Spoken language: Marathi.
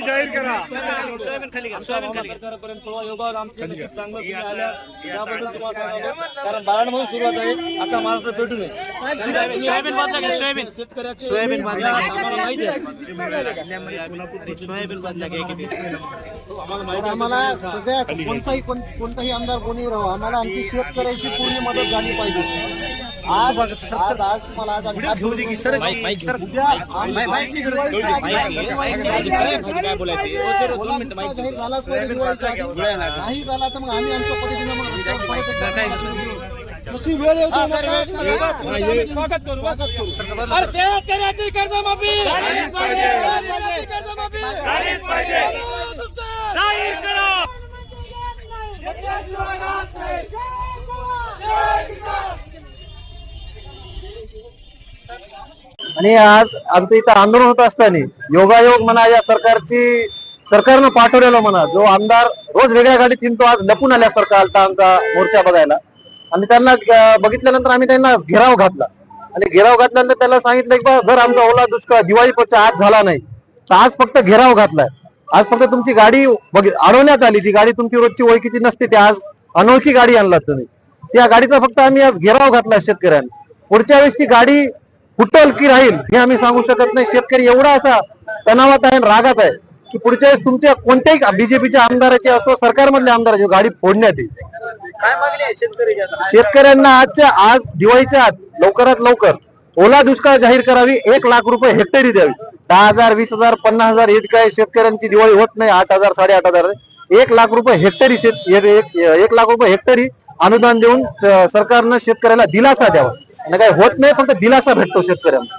सोयाबीन खाली घ्या सोयाबीन खाली घ्या. तुम्हाला सांगावं. कारण बाळांमधून सुरुवात आहे. आता महाराष्ट्र आहे सोयाबीन बाजूला घ्या सोयाबीन. सोयाबीन बाजूला. आम्हाला माहिती आहे. सोयाबीन बाजूला घ्या किती आम्हाला सगळ्या कोणताही कोण- कोणताही आमदार कोणी राहो आम्हाला आमची शेतकऱ्याची पूर्ण मदत झाली पाहिजे. आज आज आज तुम्हाला आज आम्ही घेऊ दे की सर सर उद्या गरज नाही. काय दुष्काळ. जाहीर झालाच पाहिजे. नाही झाला तर मग आम्ही आमच्या पद्धतीने मग जशी वेळ ये- स्वागत करू. स्वागत करू. अरे शेतकऱ्याची कर्जमाफी झालीच पाहिजे. शेतकऱ्याची कर्जमाफी झालीच पाहिजे. जाहीर करा. आणि आज आमचं इथं आंदोलन होत असताना योगायोग म्हणा या सरकारची सरकारनं पाठवलेलं म्हणा जो आमदार रोज वेगळ्या गाडीत हिंडतो आज लपून आल्या सरकार आलता आमचा मोर्चा बघायला. आणि त्यांना बघितल्यानंतर आम्ही त्यांना घेराव घातला. आणि घेराव घातल्यानंतर त्याला सांगितलं की बा जर आमचा ओला दुष्काळ दिवाळी पक्षा आज झाला नाही तर आज फक्त घेराव घातलाय. आज फक्त तुमची गाडी अडवण्यात आली जी गाडी तुमची रोजची ओळखीची नसते ती आज अनोळखी गाडी आणलात तुम्ही. त्या गाडीचा फक्त आम्ही आज घेराव घातला शेतकऱ्यांनी. पुढच्या वेळेस ती गाडी फुटल की राहील हे आम्ही सांगू शकत नाही. शेतकरी एवढा असा तणावात आहे रागात आहे की पुढच्या वेळेस तुमच्या कोणत्याही बीजेपीच्या आमदाराची असो सरकारमधल्या आमदाराची गाडी फोडण्यात येईल. काय मागणी आहे शेतकरी शेतकऱ्यांना आजच्या आज दिवाळीच्या आत लवकरात लवकर ओला दुष्काळ जाहीर करावी एक लाख रुपये हेक्टरी द्यावी. दहा हजार वीस हजार पन्नास हजार हे काय शेतकऱ्यांची दिवाळी होत नाही आठ हजार साडेआठ हजार. एक लाख रुपये हेक्टरी शेत एक एक- लाख रुपये हेक्टरी अनुदान देऊन सरकारनं शेतकऱ्याला दिलासा द्यावा. आणि काय होत नाही फक्त दिलासा भेटतो शेतकऱ्यांना.